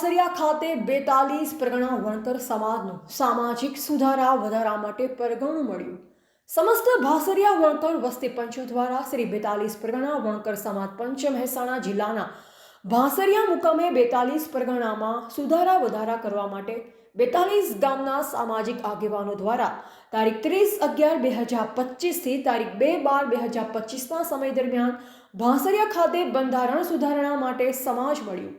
ભાસરિયા ખાતે બેતાલીસ પરગણા વણકર સમાજનો સામાજિક સુધારા વધારા માટે પરગણું મળ્યું. સમસ્ત ભાસરિયા વણકર વસ્તી પંચો દ્વારા શ્રી બેતાલીસ પરગણા વણકર સમાજ પંચ મહેસાણા જિલ્લાના ભાસરિયા મુકામે બેતાલીસ પરગણામાં સુધારા વધારા કરવા માટે બેતાલીસ ગામના સામાજિક આગેવાનો દ્વારા તારીખ ત્રીસ અગિયાર બે હજાર પચીસથી તારીખ બે બાર બે હજાર પચીસના સમય દરમિયાન ભાંસરિયા ખાતે બંધારણ સુધારણા માટે સમાજ મળ્યું.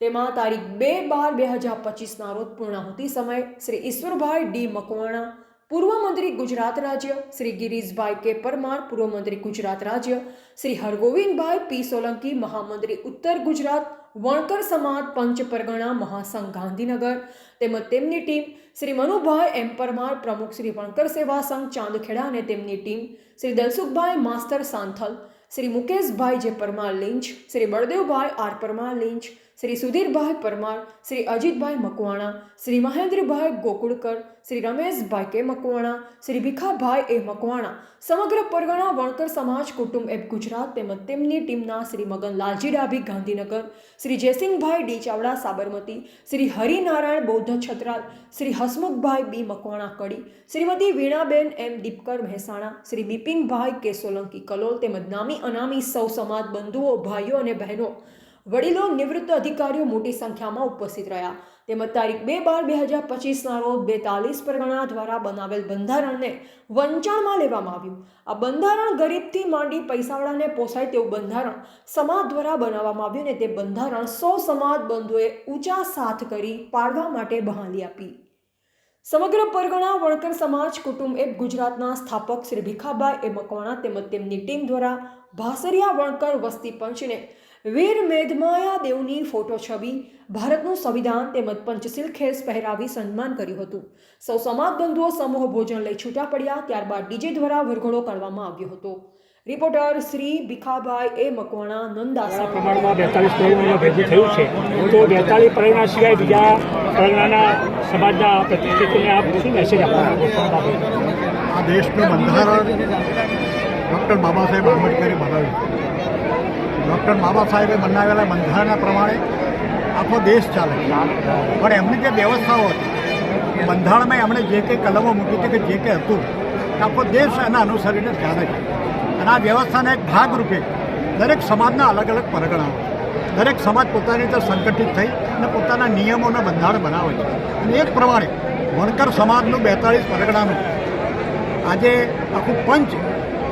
તેમાં તારીખ બે બાર બે હજાર પચીસના રોજ પૂર્ણાહુતિ સમયે શ્રી ઈશ્વરભાઈ ડી મકવાણા, પૂર્વ મંત્રી ગુજરાત રાજ્ય, શ્રી ગિરીશભાઈ કે પરમાર, પૂર્વ મંત્રી ગુજરાત રાજ્ય, શ્રી હરગોવિંદભાઈ પી સોલંકી, મહામંત્રી ઉત્તર ગુજરાત, વણકર સમાજ, પંચ પરગણા, મહાસંઘ ગાંધીનગર, તેમજ તેમની ટીમ શ્રી મનુભાઈ એમ પરમાર, પ્રમુખ શ્રી વણકર સેવા સંઘ ચાંદખેડા અને તેમની team Shri Dalsukhbhai Master Santhal, Shri Mukeshbhai J Parmar Linch, Shri Baldevbhai R Parmar Linch Shri Sudhirbhai Parmar, Shri Ajitbhai Makwana, Shri Mahendrabhai Gokulkar, Shri Rameshbhai K Makwana, Shri Bhikhabhai A Makwana, સમગ્ર પરગણા વણકર સમાજ કુટુંબ app Gujarat તેમજ તેમની ટીમના Shri Maganlalji Dabhi, Gandhinagar, Shri Jaysinhbhai D Chavda, Sabarmati, Shri Harinarayan Bauddh Chhatral, Shri Hasmukhbhai બી મકવાણા કડી, શ્રીમતી વીણાબેન એમ દીપકર મહેસાણા, શ્રી બિપિનભાઈ કે સોલંકી કલોલ તેમજ નામી અનામી સૌ સમાજ બંધુઓ, ભાઈઓ અને બહેનો વડીલો નિવૃત્ત અધિકારીઓ મોટી સંખ્યામાં ઉપસ્થિત રહ્યા. તેમજ તારીખ બે બાર બે હજાર પચીસના રોજ બેતાલીસ પરગણા દ્વારા બનાવેલ બંધારણને વંચાણમાં લેવામાં આવ્યું. આ બંધારણ ગરીબથી માંડી પૈસાવાળાને પોસાય તેવું બંધારણ સમાજ દ્વારા બનાવવામાં આવ્યું અને તે બંધારણ સૌ સમાજ બંધુએ ઊંચા સાથ કરી પાડવા માટે બહાલી આપી. સમગ્ર પરગણા, વણકર સમાજ, કુટુંબ એપ ગુજરાતના સ્થાપક શ્રી ભીખાભાઈ એ મકવાણા તેમજ તેમની ટીમ દ્વારા ભાસરિયા, વણકર, વસ્તી પંચને વીર મેઘમાયા દેવની ફોટો છબી, ભારતનું સંવિધાન તેમજ પંચશીલ ખેસ પહેરાવી સન્માન કર્યું હતું. સૌ સમાજ બંધુઓ સમૂહ ભોજન લઈ છૂટા પડ્યા, ત્યારબાદ ડીજે દ્વારા વરઘોડો કરવામાં આવ્યો હતો. Reporter Shri Bhikhabhai A Makwana Nandasa. પ્રમાણમાં બેતાલીસ પરિણામો ભેગું થયું છે. તો બેતાલીસ પરિણામ સિવાય બીજા પરિણામના સમાજના પ્રતિષ્ઠિતોને આપ શું મેસેજ આપવા આ આ દેશનું બંધારણ ડૉક્ટર બાબા સાહેબ આંબેડકરે બનાવ્યું ડૉક્ટર બાબા સાહેબે બનાવેલા બંધારણના પ્રમાણે આખો દેશ ચાલે પણ એમની જે વ્યવસ્થાઓ હતી બંધારણમાં એમણે જે કંઈ કલમો મૂકી હતી કે જે કંઈ હતું આખો દેશ એના અનુસરીને ચાલે છે. અને આ વ્યવસ્થાના એક ભાગરૂપે દરેક સમાજના અલગ અલગ પરગણાઓ દરેક સમાજ પોતાની રીતે સંગઠિત થઈ અને પોતાના નિયમોના બંધારણ બનાવે છે. અને એ જ પ્રમાણે વણકર સમાજનું બેતાળીસ પરગણાનું આજે આખું પંચ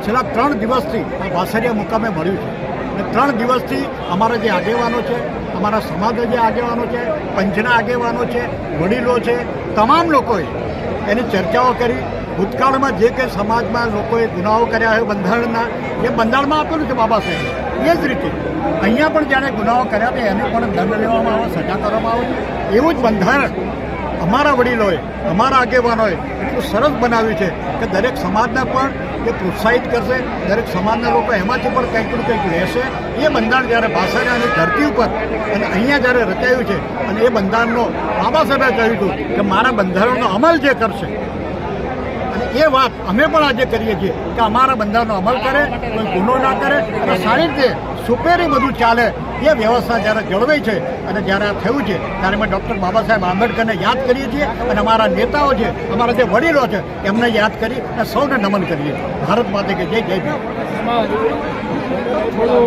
છેલ્લા ત્રણ દિવસથી આ વાસરિયા મુકામે મળ્યું છે. અને ત્રણ દિવસથી અમારા જે આગેવાનો છે, અમારા સમાજના જે આગેવાનો છે, પંચના આગેવાનો છે, વડીલો છે, તમામ લોકોએ એની ચર્ચાઓ કરી ભૂતકાળમાં જે કંઈ સમાજમાં લોકોએ ગુનાઓ કર્યા હોય, બંધારણના, એ બંધારણમાં આપેલું છે બાબા સાહેબ. એ જ રીતે, અહીંયા પણ જ્યારે ગુનાઓ કર્યા હતા એને પણ દંડ લેવામાં આવે, સજા કરવામાં આવે એવું જ બંધારણ અમારા વડીલોએ, અમારા આગેવાનોએ એટલું સરસ બનાવ્યું છે કે દરેક સમાજને પણ એ પ્રોત્સાહિત કરશે, દરેક સમાજના લોકો એમાંથી પણ કંઈક ને કંઈક લેશે. એ બંધારણ જ્યારે ભાષાની ધરતી ઉપર અને અહીંયા જ્યારે રચાયું છે અને એ બંધારણનો બાબા સાહેબે કહ્યું હતું કે મારા બંધારણનો અમલ જે કરશે એ વાત અમે પણ આજે કરીએ છીએ કે અમારા બંધારણનો અમલ કરે, કોઈ ગુનો ના કરે અને સારી રીતે સુપેરી બધું ચાલે એ વ્યવસ્થા જ્યારે જળવાઈ છે અને જ્યારે આ થયું છે, ત્યારે અમે ડૉક્ટર બાબા સાહેબ આંબેડકરને યાદ કરીએ છીએ અને અમારા નેતાઓ છે, અમારા જે વડીલો છે, એમને યાદ કરી અને સૌને નમન કરીએ ભારત માતે કે જય જય ભીમ. થોડો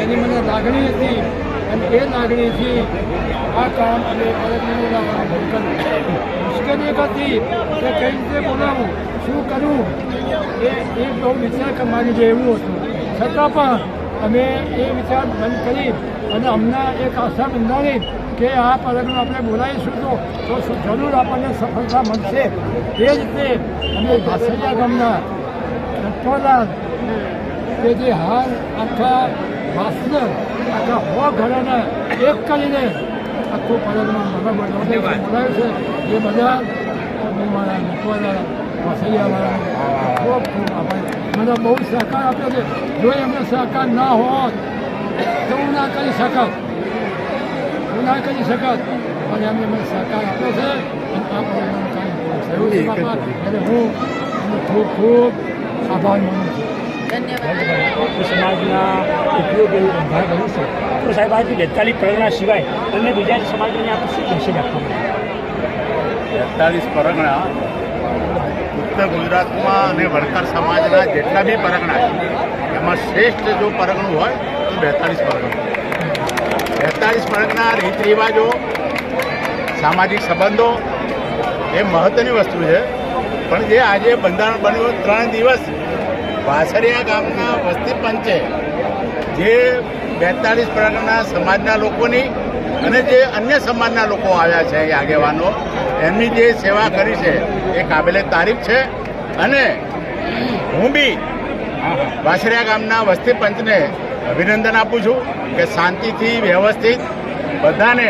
એની મને લાગણી હતી અને એ લાગણીથી આ કામ અને પરગણું લાવવાનું બંધ કર્યું મુશ્કેલી એક હતી કે કઈ રીતે બોલાવું, શું કરવું એ એ બહુ વિચાર કરવાની જે એવું હતું. છતાં પણ અમે એ વિચાર બંધ કરી અને અમને એક આશા બંધાવી કે આ પરગણું આપણે બોલાવીશું તો તો જરૂર આપણને સફળતા મળશે. એ રીતે અમે ભાસરિયા ગામના ટપ્પોલાલ કે જે હાલ આખા વાસને આખા હો ઘરેને એક કરીને આખું પર્યટન બોલાવ્યું છે એ બધા હું મારા મિત્રોના વસૈયાવાળા ખૂબ ખૂબ આભાર. મને બહુ સહકાર આપ્યો છે. જો એમને સહકાર ના હોત તો હું ના કરી શકત. હું ના કરી શકત. પણ એમને મને સહકાર આપ્યો છે અને આ કામ થયું છે. હું ખૂબ ખૂબ આભાર માનું સમાજના ઉપયોગી એવું બંધારણ બન્યું છે. તો સાહેબ આજથી બેતાલીસ પરગણા સિવાય અન્ય બીજા સમાજને આપણે શું મેસેજ આપવા માંગીએ બેતાલીસ પરગણા ઉત્તર ગુજરાતમાં અને વડકર સમાજના જેટલા બી પરગણા છે એમાં શ્રેષ્ઠ જો પરગણું હોય તો બેતાલીસ પરગણું. બેતાલીસ પરગણા રીત રિવાજો સામાજિક સંબંધો એ મહત્ત્વની વસ્તુ છે. પણ જે આજે બંધારણ બન્યું ત્રણ દિવસ વાસરિયા ગામના વસ્તી પંચે જે બેતાલીસ પ્રકારના સમાજના લોકોની અને જે અન્ય સમાજના લોકો આવ્યા છે એ આગેવાનો, એમની જે સેવા કરી છે એ કાબિલે તારીફ છે. અને હું બી વાસરિયા ગામના વસ્તી પંચને અભિનંદન આપું છું કે શાંતિથી વ્યવસ્થિત બધાને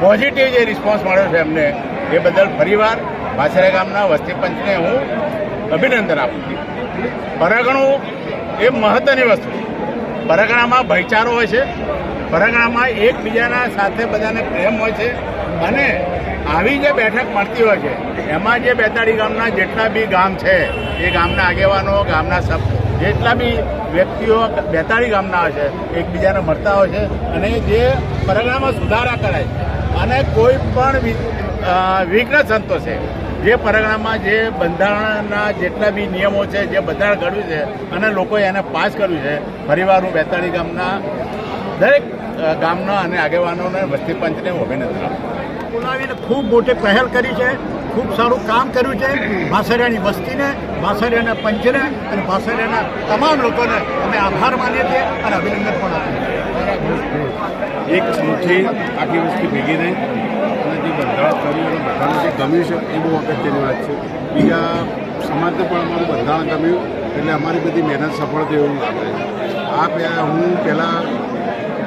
પોઝિટિવ જે રિસ્પોન્સ મળ્યો છે એમને, એ બદલ ફરીવાર વાસરિયા ગામના વસ્તી પંચને હું અભિનંદન આપું છું. પરગણું એ મહત્ત્વની વસ્તુ. પરગણામાં ભાઈચારો હોય છે પરગણામાં એકબીજાના સાથે બધાને પ્રેમ હોય છે અને આવી જે બેઠક મળતી હોય છે એમાં જે બેતાળી ગામના જેટલા બી ગામ છે એ ગામના આગેવાનો ગામના સબ જેટલા બી વ્યક્તિઓ બેતાળી ગામના હોય છે એકબીજાને મળતા હોય છે અને જે પરગણામાં સુધારા કરાય અને કોઈ પણ વિ- અ, વિઘ્ન સંતોષે જે પરગણામાં જે બંધારણના જેટલા બી નિયમો છે, જે બંધારણ ઘડ્યું છે અને લોકોએ એને પાસ કર્યું છે ફરીવાર હું બેતાળી ગામના, દરેક ગામના અને આગેવાનોને વસ્તી પંચને અભિનંદન આપું. બોલાવીને ખૂબ મોટી પહેલ કરી છે, ખૂબ સારું કામ કર્યું છે, ભાસરિયાની વસ્તીને, ભાસરિયાના પંચને અને ભાસરિયાના તમામ લોકોને અમે આભાર માનીએ છીએ અને અભિનંદન પણ આપીએ છીએ એક મુઠ્ઠી આખી વસ્તી ભેગી રહી અને જે બંધારણ કર્યું અને બધાને જે ગમ્યું છે એ બહુ અગત્યની વાત છે. બીજા સમાજને પણ અમારું બંધારણ ગમ્યું એટલે અમારી બધી મહેનત સફળ થઈ એવું લાગે આ પહેલાં હું પહેલાં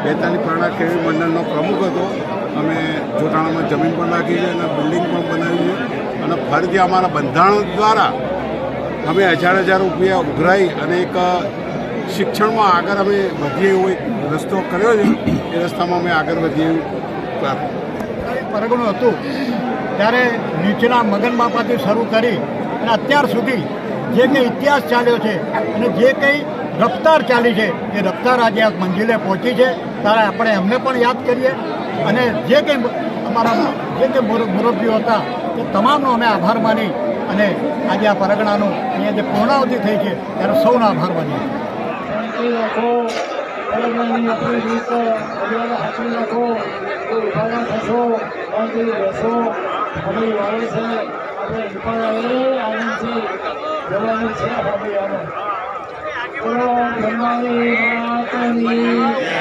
બેતાલીસ પરણા ખેડૂત મંડળનો પ્રમુખ હતો. અમે જોટાણામાં જમીન પણ રાખી છે અને બિલ્ડિંગ પણ બનાવી છે. અને ફરીથી અમારા બંધારણ દ્વારા અમે હજાર હજાર રૂપિયા ઉઘરાઈ અને એક શિક્ષણમાં આગળ અમે વધીએ એવું એક રસ્તો કર્યો છે એ રસ્તામાં અમે આગળ વધીએ પરગણું હતું. ત્યારે નીચેના મગન બાપાથી શરૂ કરી અને અત્યાર સુધી જે કંઈ ઇતિહાસ ચાલ્યો છે અને જે કંઈ રફતાર ચાલી છે એ રફતાર આજે આ મંજિલે પહોંચી છે. ત્યારે આપણે એમને પણ યાદ કરીએ અને જે કંઈ અમારા જે કંઈ મુર- મુરબ્બીઓ હતા તે તમામનો અમે આભાર માની અને આજે આ પરગણાનું અહીંયા જે પૂર્ણાવધિ થઈ છે ત્યારે સૌનો આભાર માનીએ. શાંતિ પરગણાની આપણી રીત મર્યાદા સાચવી રાખો કોઈ ઊભા ના થશો શાંતિ બેસો. આપણી વાળે છે આપણે ઉપાડે આનંદથી જવાનું છે આપણી વાળે. બોલો બ્રહ્માની માતાની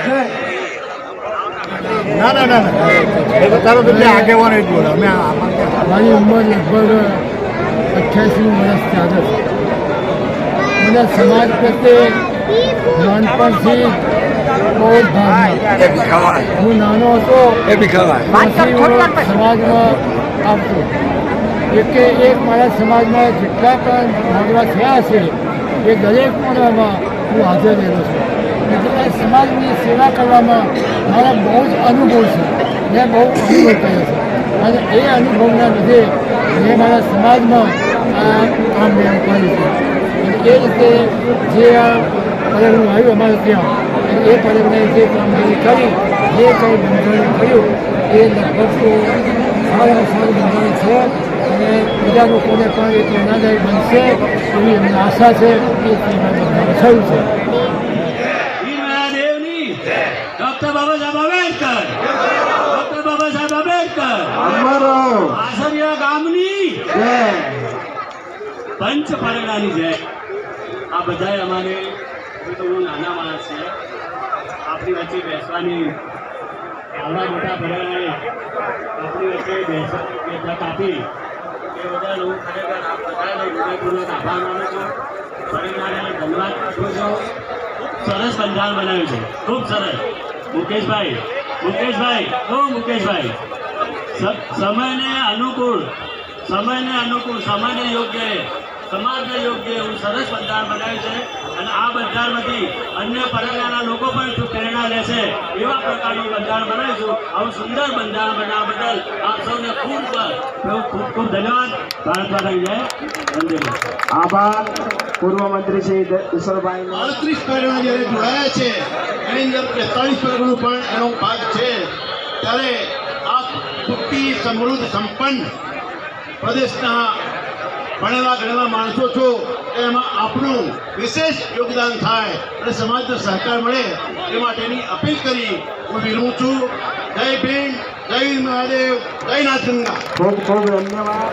જય ના ના ના ના. એ તો તારો એટલે આગેવાન જ બોલો અમે મારી ઉંમર લગભગ અઠ્યાસી વર્ષ આગળ છે. મને સમાજ પ્રત્યે નાનપણથી બહુ જ હું નાનો હતો. હું સમાજમાં આપતો એકે એક મારા સમાજમાં જેટલા પણ ભાગવા થયા છે એ દરેક પણ હું હાજર રહેલો છું. એટલે આ સમાજની સેવા કરવામાં મારા બહુ જ અનુભવ છે. મેં બહુ અનુભવ કર્યો છે. અને એ અનુભવના લીધે મેં મારા સમાજમાં આ કામ મેં કર્યું છે. એ રીતે જે આ પર્યાવરણ આવ્યું અમારે ત્યાં એ પરિવારે જે કામગીરી કરી જે કંઈ બંધારણ કર્યું એ લગભગ તો સારામાં સારું બંધારણ છે અને બીજા લોકોને પણ એ પ્રેરણાદાયી બનશે એવી એમને આશા છે એ બંધારણ થયું છે. દેવની ડોક્ટર બાબા સાહેબ આંબેડકર ડોક્ટર બાબા સાહેબ આંબેડકર આસરિયા ગામની પંચ પરણાની જય. આ બધાય અમારે તો હું નાના માણસ છે આપણી વચ્ચે બેસવાની આવડા મોટા પરગણાએ આપણી વચ્ચે બેસવાની તક આપી. એ બદલ હું ખરેખર હૃદયપૂર્વક આભાર માનું છું. પરિણામે ધન્યવાદ પાઠવું છું. સરસ બંધારણ બનાવ્યું છે. ખૂબ સરસ. મુકેશભાઈ મુકેશભાઈ, ઓ મુકેશભાઈ. સમયને અનુકૂળ સમયને અનુકૂળ સમયને યોગ્ય સમાજને યોગ્ય એવું સરસ બંધારણ બનાવ્યું છે અને આ બંધારણમાંથી અન્ય પરગણાના લોકો પણ જો પ્રેરણા લેશે એવા પ્રકારનું બંધારણ બનાવીશું. આવું સુંદર બંધારણ બનાવવા બદલ આપ સૌને ખૂબ ખૂબ ખૂબ ખૂબ ધન્યવાદ. ભારત માતા જય. વંદે આભાર. પૂર્વ મંત્રી શ્રી ઈશ્વરભાઈ અડત્રીસ પરગણા જ્યારે જોડાયા છે એની અંદર બેતાળીસ પરગણું પણ એનો ભાગ છે. ત્યારે આ સુખી સમૃદ્ધ સંપન્ન પ્રદેશના ભણેલા ગણેલા માણસો છો એમાં આપણું વિશેષ યોગદાન થાય અને સમાજનો સહકાર મળે એ માટેની અપીલ કરી હું વિરમું છું. જય ભીમ જય મહાદેવ જય નાથ ગંગા. ખૂબ ખૂબ ધન્યવાદ.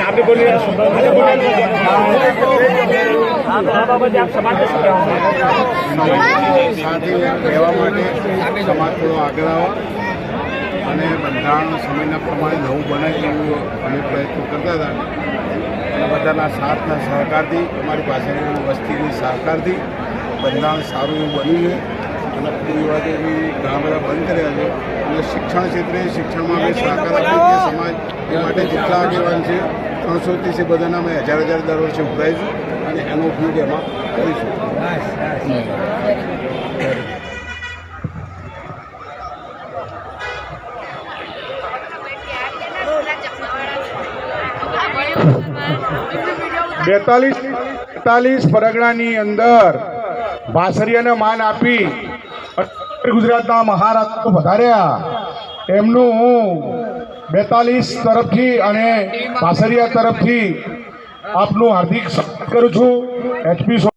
આપે બોલી રહ્યા છો આ કહેવા છો? માટે સમાજ થોડો આગળ આવવા અને બંધારણ સમયના પ્રમાણે નવું બને એવું અમે પ્રયત્નો કરતા હતા. અને બધાના સાથના સહકારથી, અમારી પાસેની વસ્તીની સહકારથી બંધારણ સારું એવું બન્યું છે. અને કુરિવાજો બી ઘણા બધા કર્યા છે. અને શિક્ષણ ક્ષેત્રે શિક્ષણમાં અમે સહકાર આપીએ સમાજ એ માટે જેટલા આગેવાન છે ત્રણસો ત્રીસ બધાના અમે હજાર હજાર દર વર્ષે ઉભરાઈશું અને એનો ઉપયોગ એમાં કરીશું બેતાલીસ બેતાલીસ પરગણાની અંદર ભાસરીયાને માન આપી ગુજરાતના મહારાષ્ટ્ર વધાર્યા. એમનું હું બેતાલીસ તરફથી અને ભાસરિયા તરફથી આપનું હાર્દિક કરું છું. એચપી